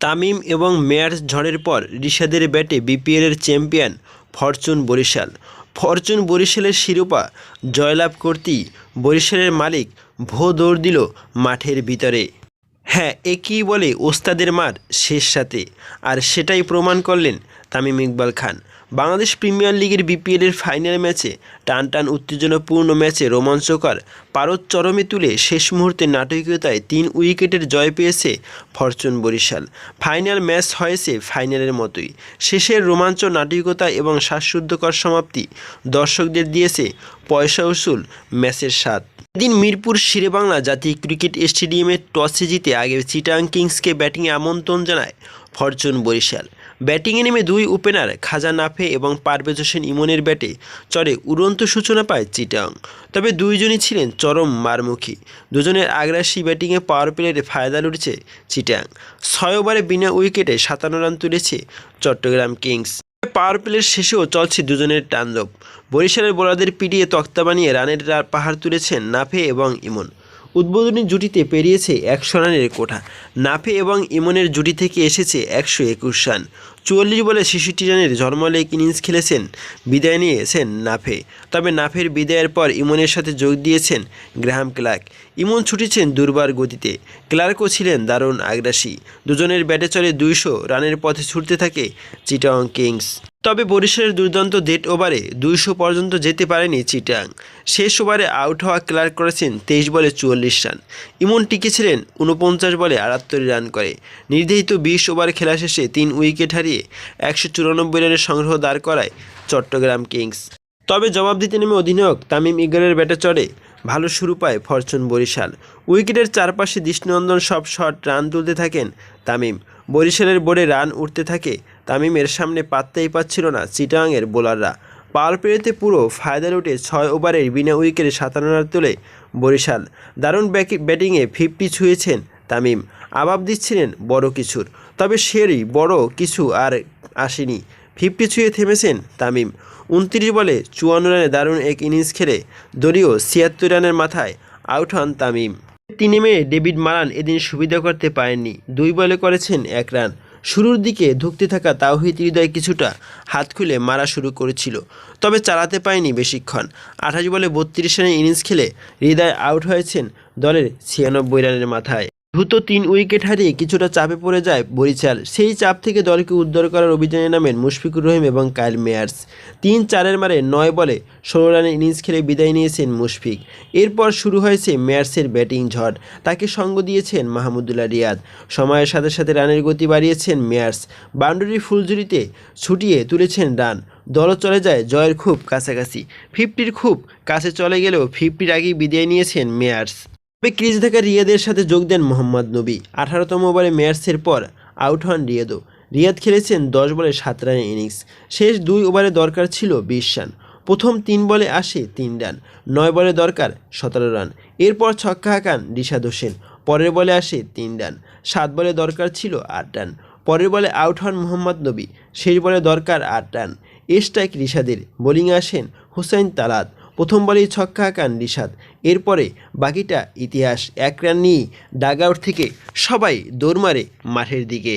তামিম এবং মেয়ার্স ঝড়ের পর রিশাদের ব্যাটে বিপিএলের চ্যাম্পিয়ন ফরচুন বরিশাল। ফরচুন বরিশালের শিরোপা জয়লাভ করতেই বরিশালের মালিক ভো দৌড় দিল মাঠের ভিতরে। হ্যাঁ একই বলে ওস্তাদের মার শেষ সাথে। আর সেটাই প্রমাণ করলেন তামিম ইকবাল খান। বাংলাদেশ প্রিমিয়ার লিগের বিপিএলের ফাইনাল ম্যাচে টান টান উত্তেজনাপূর্ণ ম্যাচে রোমাঞ্চকর পারদ চরমে তুলে শেষ মুহূর্তে নাটকীয়তায় তিন উইকেটের জয় পেয়েছে ফরচুন বরিশাল। ফাইনাল ম্যাচ হয়েছে ফাইনালের মতোই। শেষের রোমাঞ্চ, নাটকীয়তা এবং শ্বাসরুদ্ধকর সমাপ্তি দর্শকদের দিয়েছে পয়সা উসুল ম্যাচের স্বাদ। এদিন মিরপুর শেরেবাংলা জাতীয় ক্রিকেট স্টেডিয়ামে টসে জিতে আগে চিটাং কিংসকে ব্যাটিংয়ে আমন্ত্রণ জানায় ফরচুন বরিশাল। ব্যাটিংয়ে নেমে দুই ওপেনার খাজা নাফে এবং পারভেজ হোসেন ইমনের ব্যাটে চড়ে উড়ন্ত সূচনা পায় চিটাং। তবে দুইজনই ছিলেন চরম মারমুখী। দুজনের আগ্রাসী ব্যাটিংয়ে পাওয়ার প্লের ফায়দা লুটেছে চিটাং। ছয় ওভারে বিনা উইকেটে সাতান্ন রান তুলেছে চট্টগ্রাম কিংস। পাওয়ার প্লের শেষেও চলছে দুজনের তাণ্ডব। বরিশালের বোলারদের পিটিয়ে তক্তা বানিয়ে রানের পাহাড় তুলেছেন নাফে এবং ইমন। উদ্বোধনী জুটিতে পেরিয়েছে একশো রানের কোঠা। নাফে এবং ইমনের জুটি থেকে এসেছে একশো একুশ রান। চুয়াল্লিশ বলে শিশুটি রানের ঝলমলে ইনিংস খেলেছেন, বিদায় নিয়েছেন নাফে। তবে নাফের বিদায়ের পর ইমনের সাথে যোগ দিয়েছেন গ্রাহাম ক্লার্ক। ইমন ছুটেছেন দুর্বার গতিতে। ক্লার্কও ছিলেন দারুণ আগ্রাসী। দুজনের ব্যাটে চলে দুইশো রানের পথে ছুটতে থাকে চিটাং কিংস। তবে বরিশালের দুর্দান্ত ডেট ওভারে দুইশো পর্যন্ত যেতে পারেনি চিটাং। শেষ ওভারে আউট হওয়া ক্লার্ক করেছেন তেইশ বলে চুয়াল্লিশ রান। ইমন টিকেছিলেন উনপঞ্চাশ বলে আটাত্তর রান করে। নির্ধারিত বিশ ওভার খেলা শেষে তিন উইকেট হারিয়ে একশো চুরানব্বই রানের সংগ্রহ দাঁড় করায় চট্টগ্রাম কিংস। তবে জবাব দিতে নেমে অধিনায়ক তামিম ইগলের ব্যাটে চড়ে ভালো শুরু পায় ফরচুন বরিশাল। উইকেটের চারপাশে দৃষ্টিনন্দন সব শট রান তুলতে থাকেন তামিম। বরিশালের বোর্ডে রান উঠতে থাকে তামিমের সামনে পাত্তাই পাচ্ছিল না চিটাংয়ের বোলাররা। পাওয়ার প্লেতে পুরো ফায়দা লুটে ছয় ওভারের বিনা উইকেটে সাতান্ন রান তোলে বরিশাল। দারুণ ব্যাটিংয়ে ফিফটি ছুঁয়েছেন তামিম। আবাব দিচ্ছিলেন বড় কিছুর, তবে সেরই বড় কিছু আর আসেনি। ফিফটি ছুঁয়ে থেমেছেন তামিম। উনত্রিশ বলে চুয়ান্ন রানে দারুণ এক ইনিংস খেলে দলীয় ছিয়াত্তর রানের মাথায় আউট হন তামিম। তিনে মেয়ে ডেভিড মারান এদিন সুবিধা করতে পারেননি। দুই বলে করেছেন এক রান। শুরুর দিকে ধুঁকতে থাকা তাওহিদ হৃদয় কিছুটা হাত খুলে মারা শুরু করেছিল, তবে চালাতে পারেনি বেশিক্ষণ। আঠাশ বলে বত্রিশ রানের ইনিংস খেলে হৃদয় আউট হয়েছেন দলের ছিয়ানব্বই রানের মাথায়। দ্রুত তিন উইকেট হারিয়ে কিছুটা চাপে পড়ে যায় বরিশাল। সেই চাপ থেকে দলকে উদ্ধার করার অভিযানে নামেন মুশফিকুর রহিম এবং কাইল মেয়ার্স। তিন চারের মারে নয় বলে ষোলো রানের ইনিংস খেলে বিদায় নিয়েছেন মুশফিক। এরপর শুরু হয়েছে মেয়ার্সের ব্যাটিং ঝড়। তাকে সঙ্গ দিয়েছেন মাহমুদুল্লাহ রিয়াদ। সময়ের সাথে সাথে রানের গতি বাড়িয়েছেন মেয়ার্স। বাউন্ডারি ফুলঝুরিতে ছুটিয়ে তুলেছেন রান। দলও চলে যায় জয়ের খুব কাছাকাছি। ফিফটির খুব কাছে চলে গেলেও ফিফটির আগেই বিদায় নিয়েছেন মেয়ার্স। তবে ক্রিজ থেকে রিয়াদের সাথে যোগ দেন মোহাম্মদ নবী। আঠারোতম ওভারে ম্যাচের পর আউট হন রিয়াদও। রিয়াদ খেলেছেন দশ বলে সাত রানের ইনিংস। শেষ দুই ওভারে দরকার ছিল বিশ রান। প্রথম তিন বলে আসে তিন রান। নয় বলে দরকার সতেরো রান। এরপর ছক্কা হাঁকান রিশাদ হোসেন। পরের বলে আসে তিন রান। সাত বলে দরকার ছিল আট রান। পরের বলে আউট হন মোহাম্মদ নবী। শেষ বলে দরকার আট রান। এ স্ট্রাইক রিশাদের। আসেন হুসাইন তালাত। প্রথম বলেই ছক্কা হাঁকান নিষাদ। এরপরে বাকিটা ইতিহাস এক রান নিয়েই ডাগ আউট থেকে সবাই দৌড় মারে মাঠের দিকে।